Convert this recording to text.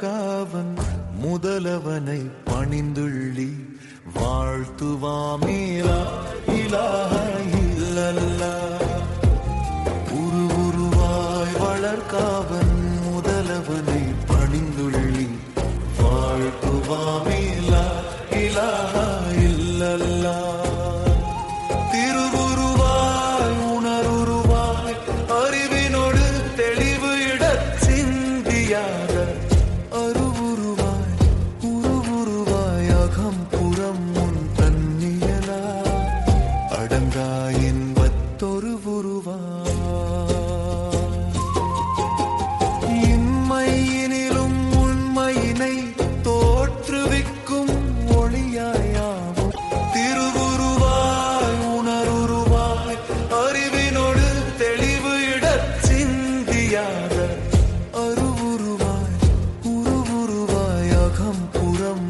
காவன் முதலவனை பணிந்துள்ளி வாழ்த்துவாமேலா இலாக இல்லல்லா. உரு உருவாய் வளர்காவன் முதலவனை பணிந்துள்ளி வாழ்த்துவாமேலா இலாக இல்லல்லா. அறிவினோடு தெளிவு இட சிந்தியா தெரியாத ஒரு உருவாய் உரு உருவாய் அகம் புறம்